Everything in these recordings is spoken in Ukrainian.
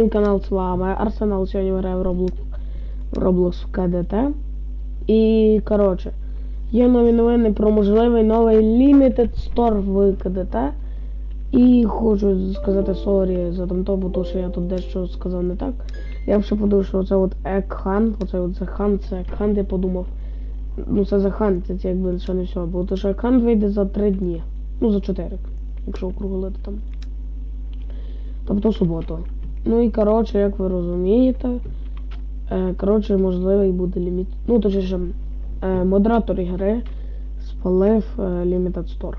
всім канал з вами. Арсенал сьогодні грає в Roblox, в Roblox в КДТ. І коротше, є нові новини про можливий новий Limited Store в КДТ. І хочу сказати сорі за там то, що я тут дещо сказав не так. Я ще подумав, що це от Екхан, оце от Захан, це Екхан, я подумав. Ну це Захан, це якби ще не все. Бо то, що Екхан вийде за 3 дні. Ну за 4, якщо округлити там. Тобто суботу. Ну і коротше, як ви розумієте, е, коротше, можливий буде ліміт. Ну, точніше, е, модератор ігри спалив е, Limited Store.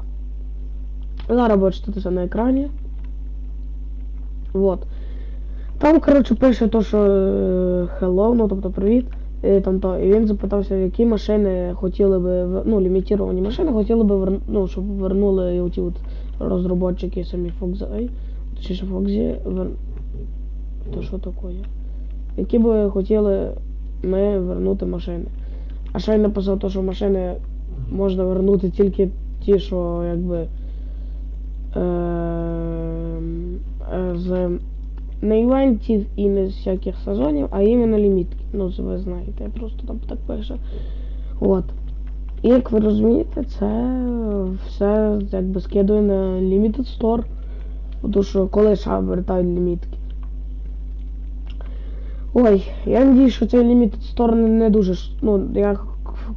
Зараз бачите це на екрані. Вот. Там, коротше, пише то, що hello, ну тобто привіт. І, там, то, і він запитався, які машини хотіли би, ну, лімітовані машини хотіли би, ну, щоб вернули ті от розробники самі Fox точніше Foxy, вер... то що таке? Які би хотіли ми вернути машини. А ще й написав то, що машини можна вернути тільки ті, що якби е, з не івентів і не з всяких сезонів, а іменно лімітки. Ну, це ви знаєте, я просто там так пише. От. І як ви розумієте, це все якби скидує на Limited Store. Тому що коли ще вертають лімітки. Ой, я надіюсь, що цей Limited Store не, дуже. Ну, я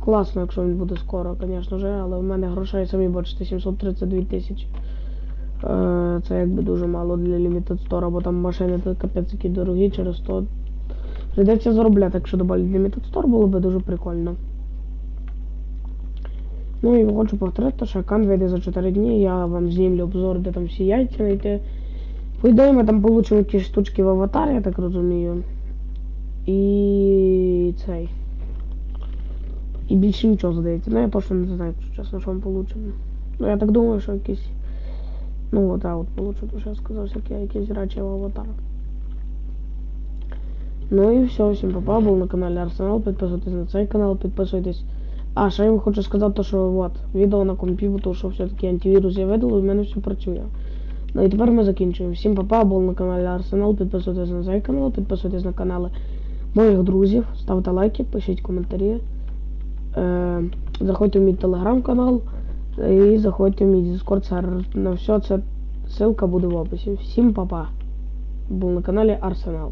класно, якщо він буде скоро, звісно ж, але в мене грошей самі бачите 732 тисячі. Е, Це якби дуже мало для Limited Store, бо там машини капець які дорогі, через то прийдеться заробляти, якщо добавити Limited Store, було би дуже прикольно. Ну і хочу повторити, що Кан вийде за 4 дні, я вам знімлю обзор, де там всі яйця знайти. По ми там получимо ті штучки в аватар, я так розумію. Цей. І більше нічого здається. Ну я точно не знаю, якщо чесно, що ми получимо. Ну я так думаю, що якісь. Ну от, а от получу, то що я сказав, всякі якісь речі в аватар. Ну і все, всім папа, був на каналі Арсенал, підписуйтесь на цей канал, підписуйтесь. А, ще я вам хочу сказати, що от, відео на компі, бо то, що все-таки антивірус я видалив, і в мене все працює. Ну і тепер ми закінчуємо. Всім папа, був на каналі Арсенал, підписуйтесь на цей канал, підписуйтесь на канали моїх друзів, ставте лайки, пишіть коментарі. Е, заходьте в мій телеграм-канал і заходьте в мій дискорд сервер. На все це ссылка буде в описі. Всім папа. Був на каналі Арсенал.